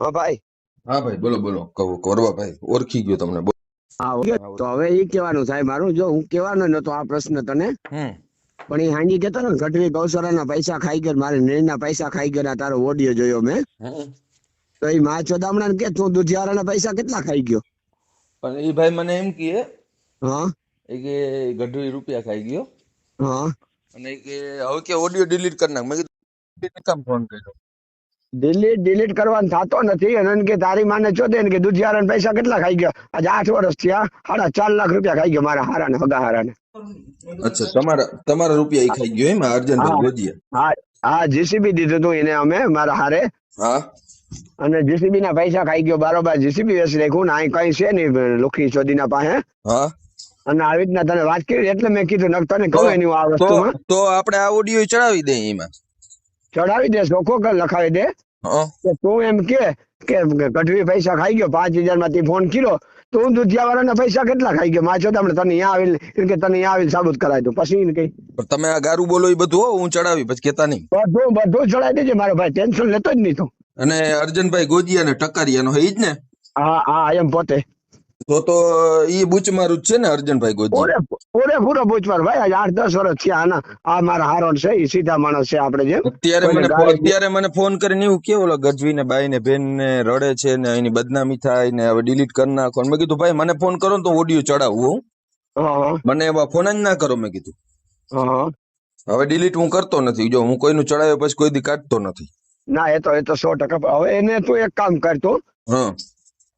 હા ભાઈ. હા ભાઈ બોલો બોલો. કહો કરવા ભાઈ ઓળખી ગયો તમને. હા ઓકે તો હવે એ કહેવાનું સાહેબ મારું જો હું કહેવાનો નતો આ પ્રશ્ન તને. પણ એ હાંજી કેતો ને ગઢવી ના પૈસા ખાઈ ગયા મારે નીરના પૈસા ખાઈ ગયા તારો ઓડિયો જોયો મેં. તો એ મા ચોદામણા કે તું દુધિયારાના પૈસા કેટલા ખાઈ ગયો? પણ એ ભાઈ મને એમ કહે હા. એ કે ગઢવી રૂપિયા ખાઈ ગયો. હા. અને કે હવે કે ઓડિયો ડિલીટ કરી નાખ. મેં કીધું ફોન કર્યો? ડિલીટ ડિલીટ કરવાનો થતો નથી. અને કે તારી માને છો ને કે દુધિયારાના પૈસા કેટલા ખાઈ ગયા? આજે આઠ વર્ષ થયા. સાડા ચાર લાખ રૂપિયા ખાઈ ગયા મારા હારાને હગા હારાને અચ્છા તમારા તમારા રૂપિયા એ ખાઈ ગયો એમ? અર્જન હા. હા હા જીસીબી દીધું હતું એને અમે મારા હારે. હા. અને જીસીબી ના પૈસા ખાઈ ગયો બારોબાર જીસીબી વેચી રાખ્યું ને અહીં કઈ છે નહીં લુખી ચોદીના પાસે. હા. અને આવી રીતના તને વાત કરી એટલે મેં કીધું તને કહું એની આ તો વસ્તુમાં. તો આપણે આ ઓડિયો ચડાવી દઈએ એમાં. ચડાવી દે ચોખ્ખો લખાવી દે. તું એમ કે કે કઢવી પૈસા ખાઈ ગયો પાંચ હજારમાંથી ફોન કર્યો તો હું દુધિયા વાળાના પૈસા કેટલા ખાઈ ગયો? માછો તમને તને અહીંયા આવીને કે તને અહીંયા આવીને સાબુત કરાય દઉં પછી એને કઈ તમે આ ગારું બોલો એ બધું હો હું ચડાવી પછી કેતા નહીં. બધું બધું ચડાવી દેજે મારો ભાઈ ટેન્શન લેતો જ નહીં તું. અને અર્જનભાઈ ગોજીયા ને ટકારિયાનો હે ઈ જ ને? હા હા એમ પોતે. તો તો ઈ બુચ જ છે ને અર્જનભાઈ પૂરે પૂરેપૂરો બુચમાર ભાઈ આજ આઠ દસ વર્ષ થયા આના આ મારા હારોન છે એ સીધા માણસ છે આપણે જેમ. અત્યારે મને અત્યારે મને ફોન કરીને એવું કે ઓલો ગજવી ને બાઈ ને બેન ને રડે છે ને એની બદનામી થાય ને હવે ડિલીટ કરી નાખો મેં કીધું ભાઈ મને ફોન કરો ને તો ઓડિયો ચડાવું હું. મને એવા ફોન જ ના કરો મેં કીધું. હવે ડિલીટ હું કરતો નથી. જો હું કોઈનું ચડાવ્યો પછી કોઈ દી કાઢતો નથી. ના એ તો એ તો સો ટકા હવે એને તું એક કામ કરતો હા.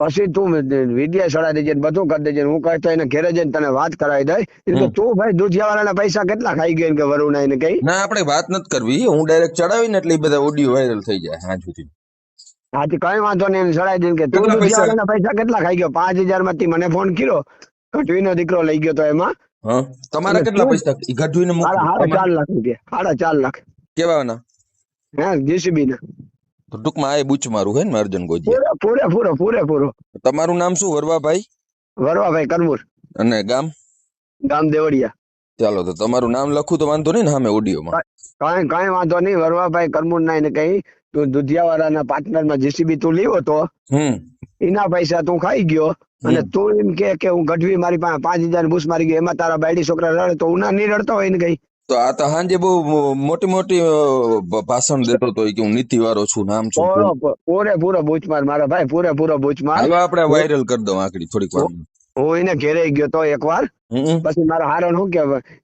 પછી તું વિદ્યા દેજે ને બધું કરી દેજે ને હું કહેતો એને ઘેરે જઈને તને વાત કરાવી દઈ એટલે હમ. તું ભાઈ દુધિયાવાળાના પૈસા કેટલા ખાઈ ગયા કે વરુણા એને કઈ? ના આપણે વાત નથી કરવી. હું ડાયરેક્ટ ચડાવી ને એટલે બધા ઓડિયો વાયરલ થઈ જાય હા સુધી. હાથી કઈ વાંધો નહીં એમ ચડાવી દઈને કે તું દુધિયાવાળાના પૈસા? કેટલા ખાઈ ગયો? પાંચ હજારમાંથી મને ફોન કર્યો. કટવીનો દીકરો લઈ ગયો તો એમાં. તમારે કેટલા પૈસા? સાડા સાડા ચાર લાખ રૂપિયા. સાડા ચાર લાખ. કેવાના? હે જીસીબી ના તો ટૂંકમાં આ બુચ મારું હે ને અર્જુન ગોજી પૂરે પૂરે પૂરો પૂરે તમારું નામ શું? વરવાભાઈ? વરવાભાઈ કરમુર. અને ગામ? ગામ દેવડિયા ચાલો તો તમારું નામ લખું તો વાંધો નહીં ને સામે ઓડિયોમાં. કઈ કઈ વાંધો નહીં વરવાભાઈ કરમુર ના એને કઈ તું દુધિયા વાળાના પાર્ટનરમાં જીસીબી તું લીવો તો હમ. એના પૈસા તું ખાઈ ગયો અને તું એમ કે હું ગઢવી મારી પાસે પાંચ હજાર બૂસ મારી ગયો એમાં તારા બાયડી છોકરા રડે તો ઉના નહીં રડતો હોય ને કઈ તો આ તો હાંજે બહુ મોટી મોટી ભાષણ દેતો તો કે હું નીતિ વાળો છું નામ છું પૂરે પૂરો બૂચમાર મારા ભાઈ પૂરે પૂરો બૂચ હવે આપણે વાયરલ કરી દઉં આકડી થોડીક વાર. હું એને ઘેરે ગયો તો એકવાર. પછી મારો હારણ શું કે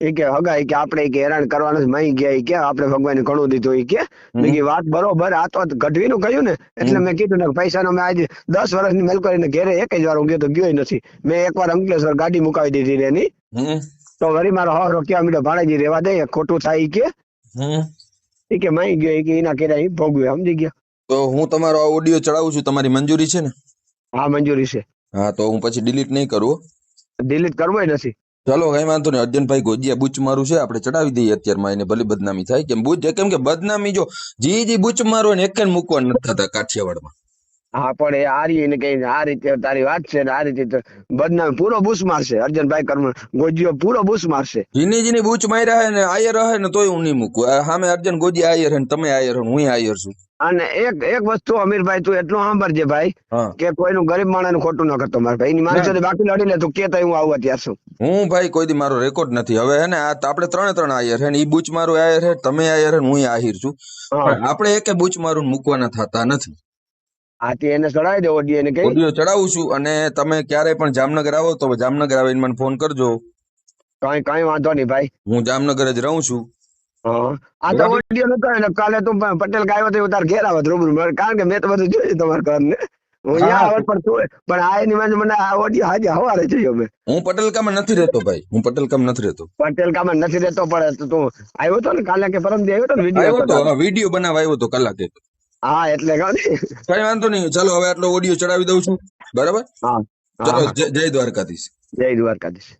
એ કે હગા કે આપણે કે હેરાન કરવાનું મહી ગયા કે આપણે ભગવાન ઘણું દીધું એ કે. મેં કીધું વાત બરોબર આ તો ગઢવી નું કહ્યું ને એટલે મેં કીધું ને પૈસા નો મેં આજે દસ વર્ષની મેલ કરીને ઘેરે એક જ વાર હું ગયો તો ગયો નથી. મેં એકવાર અંકલેશ્વર ગાડી મુકાવી દીધી એની. તો વળી મારો હારો ક્યાં મીઠો ભાણેજી રેવા દે ખોટું થાય કે. એ કે માઈ ગયો કે એના કેરા ઈ ભોગવ્યું સમજી ગયા. તો હું તમારો આ ઓડિયો ચડાવું છું તમારી મંજૂરી છે ને? હા મંજૂરી છે. હા તો હું પછી ડિલીટ નહીં કરું ડિલીટ કરવો નથી. ચાલો કઈ વાંધો નહીં અર્જનભાઈ ગોજિયા બુચ મારું છે આપણે ચડાવી દઈએ અત્યારમાં એને ભલે બદનામી થાય. કેમ બુચ કેમ કે બદનામી જો જી જી બુચ મારો ને એક મૂકવા નથી થતા કાઠિયાવાડમાં. હા પણ એ આર્ય ને કઈ આ રીતે તારી વાત છે ને આ રીતે બદનામ પૂરો બૂસ મારશે અર્જનભાઈ કર્મ ગોજીઓ પૂરો બૂસ મારશે. જીની જીની બૂચ માર્યા હે ને આયર હે ને તોય હું નહીં મૂકું. સામે અર્જન ગોજી આયર હે ને તમે આયર હો હું આયર છું. અને એક એક વસ્તુ અમીરભાઈ તું એટલું સાંભળજે ભાઈ કે કોઈનું ગરીબ માણસ ખોટું ન કરતો મારા ભાઈ. એની મારી સાથે બાકી લડી લે તું કે હું આવું અત્યાર છું. હું ભાઈ કોઈ દી મારો રેકોર્ડ નથી. હવે હે ને આ આપણે ત્રણે ત્રણ આયર હે ને ઈ બૂચ મારું આયર હે તમે આયર હે હું આહિર છું. આપણે એકે બુચ મારું મૂકવાના થતા નથી. આથી એને ચડાવી દે ઓડિયો ને કઈ ઓડિયો ચડાવું છું અને તમે ક્યારે પણ જામનગર આવો તો જામનગર આવીને મને ફોન કરજો. કઈ કઈ વાંધો નહીં ભાઈ. હું જામનગર જ રહું છું. હા. આ તો. ઓડિયો નતો ને કાલે તું પટેલ કા આવ્યો તો તાર ઘેર આવત રૂબરૂ. કારણ કે મેં તો બધું જોયું તમારા ઘર ને હું અહીંયા આવત પણ પણ આ એની માથે મને આ ઓડિયો હાજી હવારે જોયો મેં. હું પટેલકામાં નથી રહેતો ભાઈ. હું પટેલકામ નથી રહેતો. પટેલ કામ નથી રહેતો પણ તો તું આવ્યો તો ને કાલે કે પરમ દી આવ્યો તો ને આવ્યો તો વીડિયો વીડિયો બનાવવા આવ્યો તો કલાકે હા એટલે કઈ વાંધો નહીં. ચાલો હવે આટલો ઓડિયો ચડાવી દઉં છું. બરાબર? હા ચલો જય જય દ્વારકાધીશ. જય દ્વારકાધીશ.